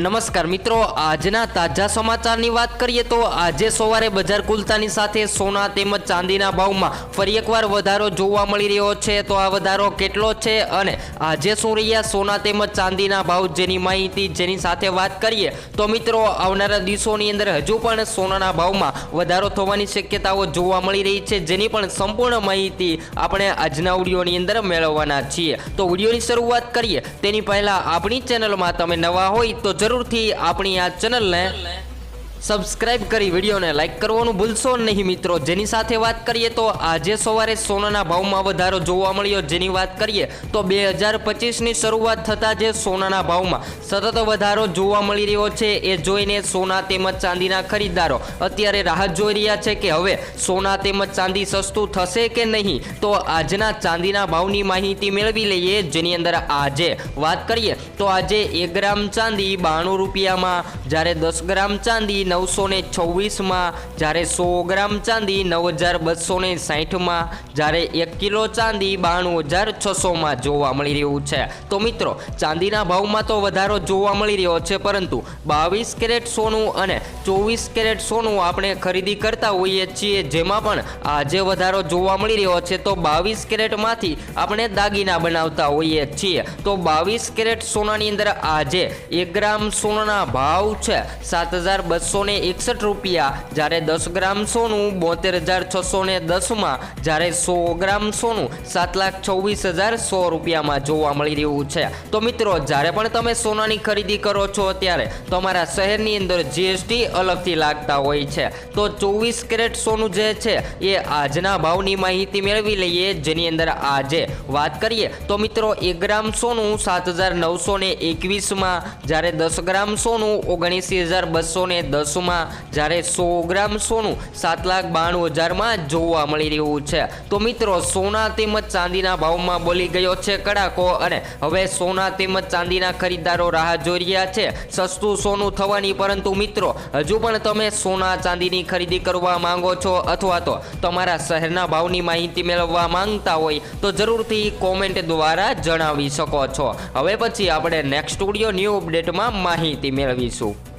નમસ્કાર મિત્રો, આજના તાજા સમાચારની વાત કરીએ તો આજે સવારે બજાર ખુલતાની સાથે સોના તેમજ ચાંદીના ભાવમાં ફરી એકવાર વધારો જોવા મળી રહ્યો છે. તો આ વધારો કેટલો છે અને આજે શું રહ્યા સોના તેમજ ચાંદીના ભાવ જેની માહિતી જેની સાથે વાત કરીએ તો મિત્રો, આવનારા દિવસોની અંદર હજુ પણ સોનાના ભાવમાં વધારો થવાની શક્યતાઓ જોવા મળી રહી છે, જેની પણ સંપૂર્ણ માહિતી આપણે આજના વિડીયોની અંદર મેળવવાના છીએ. તો વિડીયોની શરૂઆત કરીએ. તેની પહેલાં આપણી ચેનલમાં તમે નવા હોય તો જરૂરથી આપણી આ ચેનલને સબસ્ક્રાઇબ કરી વિડીયોને લાઇક કરવાનું ભૂલશો નહીં મિત્રો. જેની સાથે વાત કરીએ તો આજે સવારે સોનાના ભાવમાં વધારો જોવા મળ્યો. જેની વાત કરીએ તો બે હજાર પચીસની શરૂઆત થતાં જે સોનાના ભાવમાં સતત વધારો જોવા મળી રહ્યો છે. એ જોઈને સોના તેમજ ચાંદીના ખરીદદારો અત્યારે રાહત જોઈ રહ્યા છે કે હવે સોના તેમજ ચાંદી સસ્તું થશે કે નહીં? તો આજના ચાંદીના ભાવની માહિતી મેળવી લઈએ. જેની અંદર આજે વાત કરીએ તો આજે એક ગ્રામ ચાંદી બાણું રૂપિયામાં, જ્યારે દસ ગ્રામ ચાંદી નવસો ને છવ્વીસમાં, જ્યારે સો ગ્રામ ચાંદી નવ હજાર બસો ને સાહીઠમાં જ્યારે એક કિલો ચાંદી બાણું હજાર છસોમાં જોવા મળી રહ્યું છે. તો મિત્રો, ચાંદીના ભાવમાં તો વધારો જોવા મળી રહ્યો છે, પરંતુ બાવીસ કેરેટ સોનું અને ચોવીસ કેરેટ સોનું આપણે ખરીદી કરતા હોઈએ છીએ, જેમાં પણ આજે વધારો જોવા મળી રહ્યો છે. તો બાવીસ કેરેટમાંથી આપણે દાગીના બનાવતા હોઈએ છીએ. તો બાવીસ કેરેટ સોનાની અંદર આજે એક ગ્રામ સોનાના ભાવ છે સાત હજાર બસો ને એકસઠ રૂપિયા, જ્યારે દસ ગ્રામ સોનું બોતેર હજાર છસો ને દસમાં, જ્યારે સો ગ્રામ સોનું સાત લાખ છવ્વીસ હજાર સો રૂપિયામાં જોવા મળી રહ્યું છે. તો મિત્રો, જ્યારે પણ તમે સોનાની ખરીદી કરો છો ત્યારે તમારા શહેરની અંદર જીએસટી અલગથી લાગતા હોય છે. તો ચોવીસ કેરેટ સોનું જે છે, એ આજના ભાવની માહિતી મેળવી લઈએ, જેની અંદર આજે વાત કરીએ. તો મિત્રો, એક ગ્રામ સોનું સાત હજાર નવસો ને એકવીસમાં, જ્યારે દસ ગ્રામ સોનું ઓગણીસી હજાર બસો ને દસમાં જ્યારે સો ગ્રામ સોનું સાત લાખ બાણું હજારમાં જોવા મળી રહ્યું છે. તો મિત્રો, સોના તેમજ ચાંદીના ભાવમાં બોલી ગયો છે કડાકો અને હવે સોના તેમજ ચાંદીના ખરીદદારો રાહ જોઈ રહ્યા છે. સસ્તું સોનું થવાની પરંતુ મિત્રો, હજુ પણ તમે સોના ચાંદીની ખરીદી કરવા માંગો છો અથવા તો તમારા શહેરના ભાવની માહિતી મેળવવા માંગતા હોય તો જરૂરથી કોમેન્ટ દ્વારા જણાવી શકો છો. હવે પછી આપણે નેક્સ્ટ સ્ટુડિયો ન્યૂ અપડેટમાં માહિતી મેળવીશું.